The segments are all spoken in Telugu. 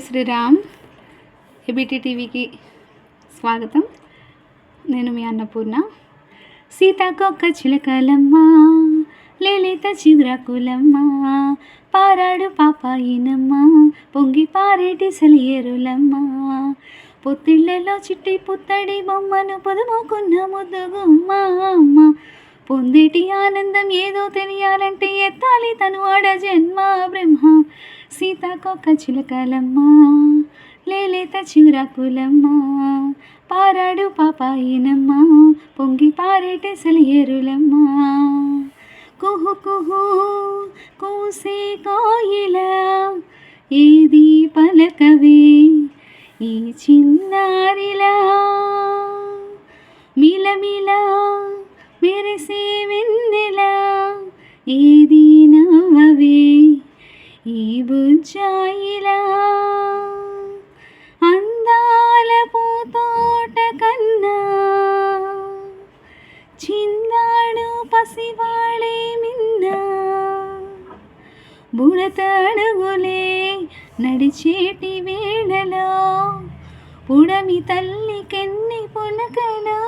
శ్రీరామ్. ఏబిటి టీవీకి స్వాగతం. నేను మీ అన్నపూర్ణ. సీతాకొక్క చిలకలమ్మ లలిత చిగురాకులమ్మ పారాడు పాపాయినమ్మ పొంగి పారేటి సలియేరులమ్మ. పొత్తిళ్ళలో చిట్టి పుత్తడి బొమ్మను పొదుముకున్న ముద్దుగుమ్మ అమ్మ. పొందేటి ఆనందం ఏదో తెలియాలంటే ఎత్తాలి తను ఆడ జన్మ బ్రహ్మ. సీతాకొక్క చిలకలమ్మ లేలేత చిగురాకులమ్మ. పారాడు పాపాయినమ్మ పొంగి పారేటే సెలయేరులమ్మ. కుహు కుహు కూసే కోయిల ఏది పలకవే ఈ చిన్నారిలా. మిలమిల ఏది నవ్వవే ఈ బుజ్జాయిలా అందాల పూతోట కన్నా చిందాడు పసివాళే మిన్నా బుడతడుగులే నడిచేటి వేళలో పుడమి తల్లికెన్ని పులకలో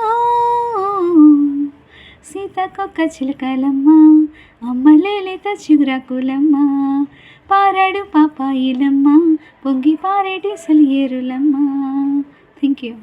సీతకొక్క చిలకలమ్మ అమ్మ లేలేత చిగురాకులమ్మ పారాడు పాపాయిలమ్మ పొంగి పారేటి సలియేరులమ్మ. Thank you